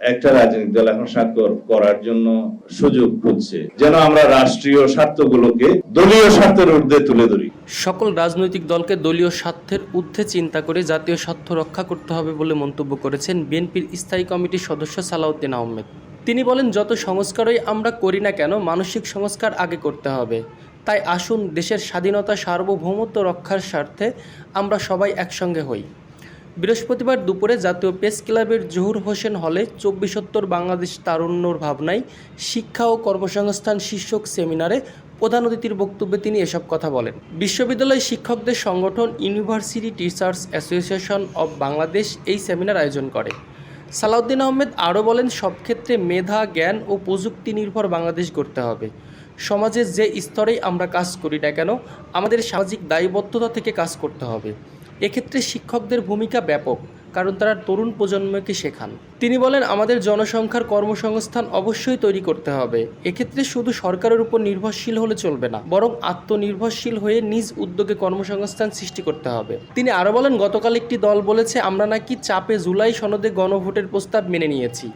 একটা রাজনৈতিক দল এখন স্বাক্ষর করার জন্য সুযোগ খুঁজছে। যেন আমরা রাষ্ট্রীয় স্বার্থগুলোকে দলীয় স্বার্থের ঊর্ধ্বে তুলে ধরি। সকল রাজনৈতিক দলকে দলীয় স্বার্থের ঊর্ধ্বে চিন্তা করে জাতীয় স্বার্থ রক্ষা করতে হবে বলে মন্তব্য করেছেন বিএনপির স্থায়ী কমিটির সদস্য সালাউদ্দিন আহমেদ। তিনি বলেন, যত সংস্কারই আমরা করি না কেন, মানসিক সংস্কার আগে করতে হবে। তাই আসুন, দেশের স্বাধীনতা সার্বভৌমত্ব রক্ষার স্বার্থে আমরা সবাই একসঙ্গে হই। বৃহস্পতিবার দুপুরে জাতীয় প্রেস ক্লাবের জহুর হোসেন হলে চব্বিশোত্তর বাংলাদেশ তারুণ্যর ভাবনায় শিক্ষা ও কর্মসংস্থান শীর্ষক সেমিনারে প্রধান অতিথির বক্তব্যে তিনি এসব কথা বলেন। বিশ্ববিদ্যালয় শিক্ষকদের সংগঠন university teachers association of Bangladesh এই সেমিনার আয়োজন করে। সালাউদ্দিন আহমেদ আরও বলেন, সব ক্ষেত্রে মেধা, জ্ঞান ও প্রযুক্তি নির্ভর বাংলাদেশ গড়তে হবে। সমাজের যে স্তরেই আমরা কাজ করি না কেন, আমাদের সামাজিক দায়বদ্ধতা থেকে কাজ করতে হবে। এক্ষেত্রে শিক্ষকদের ভূমিকা ব্যাপক, কারণ তারা তরুণ প্রজন্মকে শেখান। তিনি বলেন, আমাদের জনসংখ্যার কর্মসংস্থান অবশ্যই তৈরি করতে হবে। এক্ষেত্রে শুধু সরকারের উপর নির্ভরশীল হলে চলবে না, বরং আত্মনির্ভরশীল হয়ে নিজ উদ্যোগে কর্মসংস্থান সৃষ্টি করতে হবে। তিনি আরও বলেন, গতকাল একটি দল বলেছে, আমরা নাকি চাপে জুলাই সনদে গণভোটের প্রস্তাব মেনে নিয়েছি।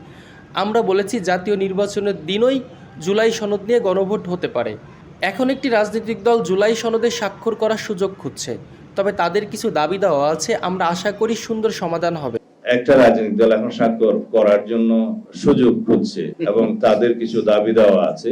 আমরা বলেছি, জাতীয় নির্বাচনের দিনই জুলাই সনদ নিয়ে গণভোট হতে পারে। এখন একটি রাজনৈতিক দল জুলাই সনদে স্বাক্ষর করার সুযোগ খুঁজছে। তবে তাদের কিছু দাবি দেওয়া আছে আমরা আশা করি সুন্দর সমাধান হবে। একটা রাজনৈতিক দল এখন স্বাক্ষর করার জন্য সুযোগ খুঁজছে এবং তাদের কিছু দাবি দেওয়া আছে।